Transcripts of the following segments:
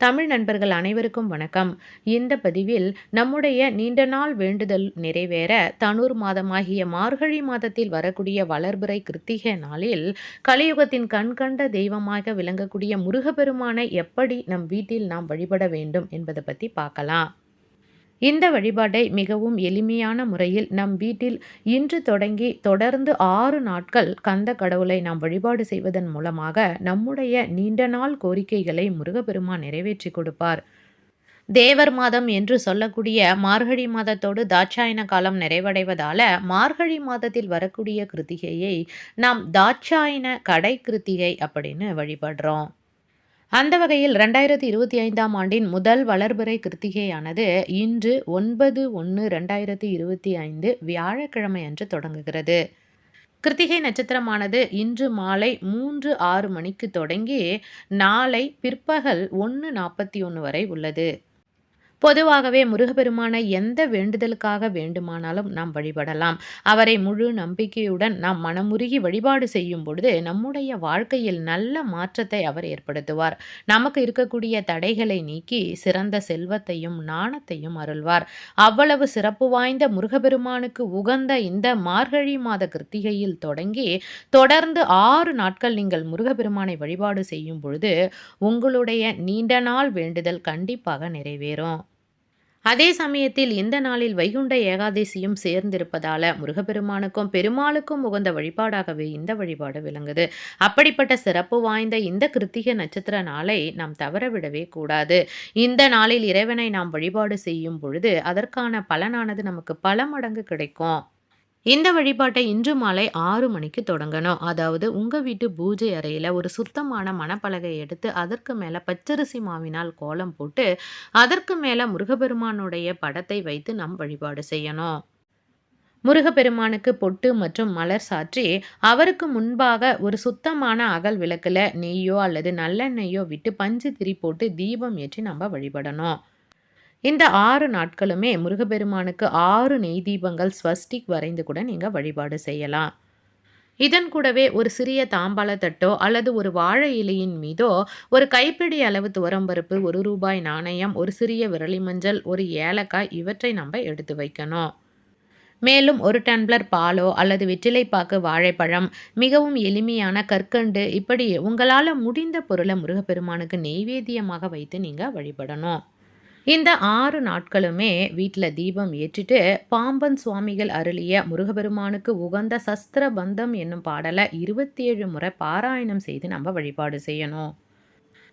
தமிழ் நண்பர்கள் அனைவருக்கும் வணக்கம். இந்த பதிவில் நம்முடைய நீண்ட நாள் வேண்டுதல் நிறைவேற தனூர் மாதமாகிய மார்கழி மாதத்தில் வரக்கூடிய வளர்பிறை கிருத்திகை நாளில் கலியுகத்தின் கண்கண்ட தெய்வமாக விளங்கக்கூடிய முருகப்பெருமானை எப்படி நம் வீட்டில் நாம் வழிபட வேண்டும் என்பதை பற்றி பார்க்கலாம். இந்த வழிபாட்டை மிகவும் எளிமையான முறையில் நம் வீட்டில் இன்று தொடங்கி தொடர்ந்து ஆறு நாட்கள் கந்த கடவுளை நாம் வழிபாடு செய்வதன் மூலமாக நம்முடைய நீண்ட நாள் கோரிக்கைகளை முருகப்பெருமான் நிறைவேற்றி கொடுப்பார். தேவர் மாதம் என்று சொல்லக்கூடிய மார்கழி மாதத்தோடு தாட்சாயன காலம் நிறைவடைவதால மார்கழி மாதத்தில் வரக்கூடிய கிருத்திகையை நாம் தாட்சாயன கடை கிருத்திகை அப்படின்னு வழிபடுறோம். அந்த வகையில் ரெண்டாயிரத்தி இருபத்தி ஐந்தாம் ஆண்டின் முதல் வளர்பிறை கிருத்திகையானது இன்று ஒன்பது ஒன்று ரெண்டாயிரத்தி இருபத்தி ஐந்து வியாழக்கிழமை அன்று தொடங்குகிறது. கிருத்திகை நட்சத்திரமானது இன்று மாலை மூன்று ஆறு மணிக்கு தொடங்கி நாளை பிற்பகல் ஒன்று நாற்பத்தி ஒன்று வரை உள்ளது. பொதுவாகவே முருகப்பெருமானை எந்த வேண்டுதலுக்காக வேண்டுமானாலும் நாம் வழிபடலாம். அவரை முழு நம்பிக்கையுடன் நாம் மனமுருகி வழிபாடு செய்யும் பொழுது நம்முடைய வாழ்க்கையில் நல்ல மாற்றத்தை அவர் ஏற்படுத்துவார். நமக்கு இருக்கக்கூடிய தடைகளை நீக்கி சிறந்த செல்வத்தையும் நாணத்தையும் அருள்வார். அவ்வளவு சிறப்பு வாய்ந்த முருகப்பெருமானுக்கு உகந்த இந்த மார்கழி மாத கிருத்திகையில் தொடங்கி தொடர்ந்து ஆறு நாட்கள் நீங்கள் முருகப்பெருமானை வழிபாடு செய்யும் பொழுது உங்களுடைய நீண்ட நாள் வேண்டுதல் கண்டிப்பாக நிறைவேறும். அதே சமயத்தில் இந்த நாளில் வைகுண்ட ஏகாதசியும் சேர்ந்திருப்பதால முருகப்பெருமானுக்கும் பெருமாளுக்கும் உகந்த வழிபாடாகவே இந்த வழிபாடு விளங்குது. அப்படிப்பட்ட சிறப்பு வாய்ந்த இந்த கிருத்திக நட்சத்திர நாளை நாம் தவறவிடவே கூடாது. இந்த நாளில் இறைவனை நாம் வழிபாடு செய்யும் பொழுது அதற்கான பலனானது நமக்கு பல மடங்கு கிடைக்கும். இந்த வழிபாட்டை இன்று மாலை ஆறு மணிக்கு தொடங்கணும். அதாவது உங்கள் வீட்டு பூஜை அறையில் ஒரு சுத்தமான மணப்பலகை எடுத்து அதற்கு மேலே பச்சரிசி மாவினால் கோலம் போட்டு அதற்கு மேலே முருகபெருமானுடைய படத்தை வைத்து நம் வழிபாடு செய்யணும். முருகப்பெருமானுக்கு பொட்டு மற்றும் மலர் சாற்றி அவருக்கு முன்பாக ஒரு சுத்தமான அகல் விளக்கில் நெய்யோ அல்லது நல்லெண்ணெய்யோ விட்டு பஞ்சு திரி போட்டு தீபம் ஏற்றி நம்ம வழிபடணும். இந்த ஆறு நாட்களுமே முருகப்பெருமானுக்கு ஆறு நெய் தீபங்கள் ஸ்வஸ்டிக் வரைந்து கூட நீங்கள் வழிபாடு செய்யலாம். இதன் கூடவே ஒரு சிறிய தாம்பாளத்தட்டோ அல்லது ஒரு வாழை இலையின் மீதோ ஒரு கைப்பிடி அளவு துவரம்பருப்பு ஒரு ரூபாய் நாணயம் ஒரு சிறிய விரலி மஞ்சள் ஒரு ஏலக்காய் இவற்றை நம்ம எடுத்து வைக்கணும். மேலும் ஒரு டம்ளர் பாலோ அல்லது வெற்றிலைப்பாக்கு வாழைப்பழம் மிகவும் எளிமையான கற்கண்டு இப்படி உங்களால் முடிந்த பொருளை முருகப்பெருமானுக்கு நெய்வேத்தியமாக வைத்து நீங்கள் வழிபடணும். இந்த ஆறு நாட்களுமே வீட்டில் தீபம் ஏற்றிட்டு பாம்பன் சுவாமிகள் அருளிய முருகபெருமானுக்கு உகந்த சஸ்திர பந்தம் என்னும் பாடலை இருபத்தி ஏழு முறை பாராயணம் செய்து நம்ம வழிபாடு செய்யணும்.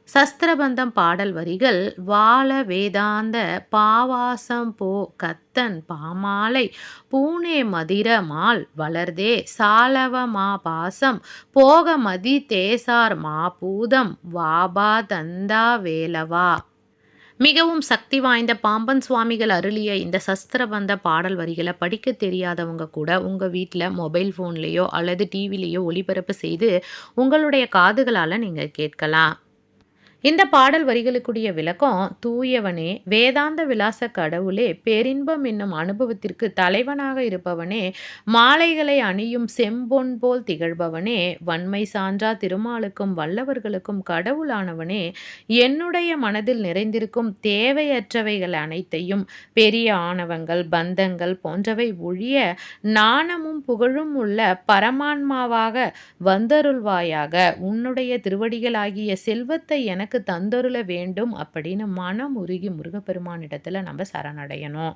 சஸ்திரபந்தம் பாடல் வரிகள் வாழ வேதாந்த பாவாசம் போ கத்தன் பாமாலை பூனே மதிர மால் வளர்தே சாலவ மா பாசம் போக மதி தேசார் மா பூதம் வாபா தந்தா வேலவா மிகவும் சக்தி வாய்ந்த பாம்பன் சுவாமிகள் அருளிய இந்த சஸ்திரபந்த பாடல் வரிகளை படிக்க தெரியாதவங்க கூட உங்கள் வீட்டில் மொபைல் ஃபோன்லேயோ அல்லது டிவிலேயோ ஒளிபரப்பு செய்து உங்களுடைய காதுகளால் நீங்கள் கேட்கலாம். இந்த பாடல் வரிகளுக்குரிய விளக்கம் தூயவனே வேதாந்த விலாச கடவுளே பேரின்பம் என்னும் அனுபவத்திற்கு தலைவனாக இருப்பவனே மாலைகளை அணியும் செம்பொன் போல் திகழ்பவனே வன்மை சான்றா திருமாலுக்கும் வல்லவர்களுக்கும் கடவுளானவனே என்னுடைய மனதில் நிறைந்திருக்கும் தேவையற்றவைகள் அனைத்தையும் பெரிய ஆணவங்கள் பந்தங்கள் போன்றவை ஒழிய நாணமும் புகழும் உள்ள பரமான்மாவாக வந்தருள்வாயாக. உன்னுடைய திருவடிகளாகிய செல்வத்தை எனக்கு எனக்கு தந்தொருள வேண்டும் அப்படின்னு மனம் உருகி முருகப்பெருமானிடத்தில் நம்ம சரணடையணும்.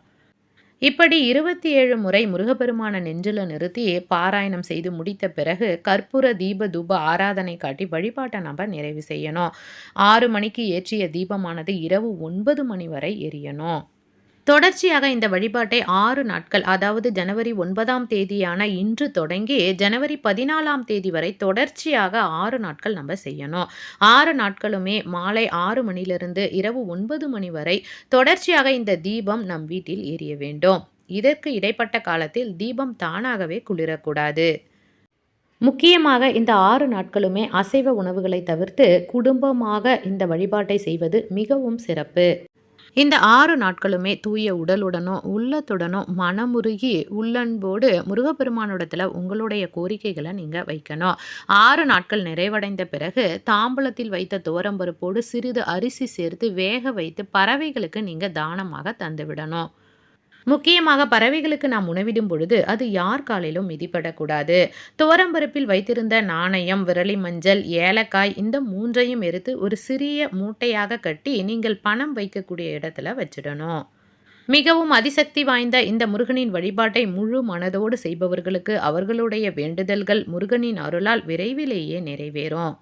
இப்படி இருபத்தி ஏழு முறை முருகப்பெருமான நெஞ்சில் நிறுத்தி பாராயணம் செய்து முடித்த பிறகு கற்பூர தீப தூப ஆராதனை காட்டி வழிபாட்டை நம்ம நிறைவு செய்யணும். ஆறு மணிக்கு ஏற்றிய தீபமானது இரவு ஒன்பது மணி வரை எரியணும். தொடர்ச்சியாக இந்த வழிபாட்டை ஆறு நாட்கள் அதாவது ஜனவரி ஒன்பதாம் தேதியான இன்று தொடங்கி ஜனவரி பதினாலாம் தேதி வரை தொடர்ச்சியாக ஆறு நாட்கள் நம்ம செய்யணும். ஆறு நாட்களுமே மாலை ஆறு மணிலிருந்து இரவு ஒன்பது மணி வரை தொடர்ச்சியாக இந்த தீபம் நம் வீட்டில் எரிய வேண்டும். இதற்கு இடைப்பட்ட காலத்தில் தீபம் தானாகவே குளிரக்கூடாது. முக்கியமாக இந்த ஆறு நாட்களுமே அசைவ உணவுகளை தவிர்த்து குடும்பமாக இந்த வழிபாட்டை செய்வது மிகவும் சிறப்பு. இந்த ஆறு நாட்களுமே தூய உடலுடனோ உள்ளத்துடனோ மனமுருகி உள்ளன்போடு முருகப்பெருமானிடத்தில் உங்களுடைய கோரிக்கைகளை நீங்கள் வைக்கணும். ஆறு நாட்கள் நிறைவடைந்த பிறகு தாம்பூலத்தில் வைத்த துவரம்பருப்போடு சிறிது அரிசி சேர்த்து வேக வைத்து பறவைகளுக்கு நீங்கள் தானமாக தந்துவிடணும். முக்கியமாக பறவைகளுக்கு நாம் உணவிடும் பொழுது அது யார் காலிலும் மிதிப்படக்கூடாது. துவரம்பருப்பில் வைத்திருந்த நாணயம் விரலி மஞ்சள் ஏலக்காய் இந்த மூன்றையும் எடுத்து ஒரு சிறிய மூட்டையாக கட்டி நீங்கள் பணம் வைக்கக்கூடிய இடத்துல வச்சிடணும். மிகவும் அதிசக்தி வாய்ந்த இந்த முருகனின் வழிபாட்டை முழு மனதோடு செய்பவர்களுக்கு அவர்களுடைய வேண்டுதல்கள் முருகனின் அருளால் விரைவிலேயே நிறைவேறும்.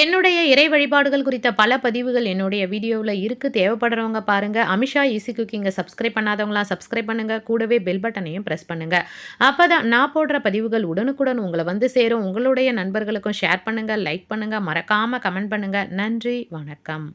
என்னுடைய இறை வழிபாடுகள் குறித்த பல பதிவுகள் என்னுடைய வீடியோவில் இருக்குது தேவைப்படுறவங்க பாருங்கள் அமிஷா ஈஸி குக்கிங்கை சப்ஸ்கிரைப் பண்ணாதவங்களாம் சப்ஸ்கிரைப் பண்ணுங்கள் கூடவே பெல் பட்டனையும் ப்ரெஸ் பண்ணுங்கள் அப்போ தான் நான் போடுற பதிவுகள் உடனுக்குடன் உங்களை வந்து சேரும். உங்களுடைய நண்பர்களுக்கும் ஷேர் பண்ணுங்கள் லைக் பண்ணுங்கள் மறக்காமல் கமெண்ட் பண்ணுங்கள் நன்றி வணக்கம்.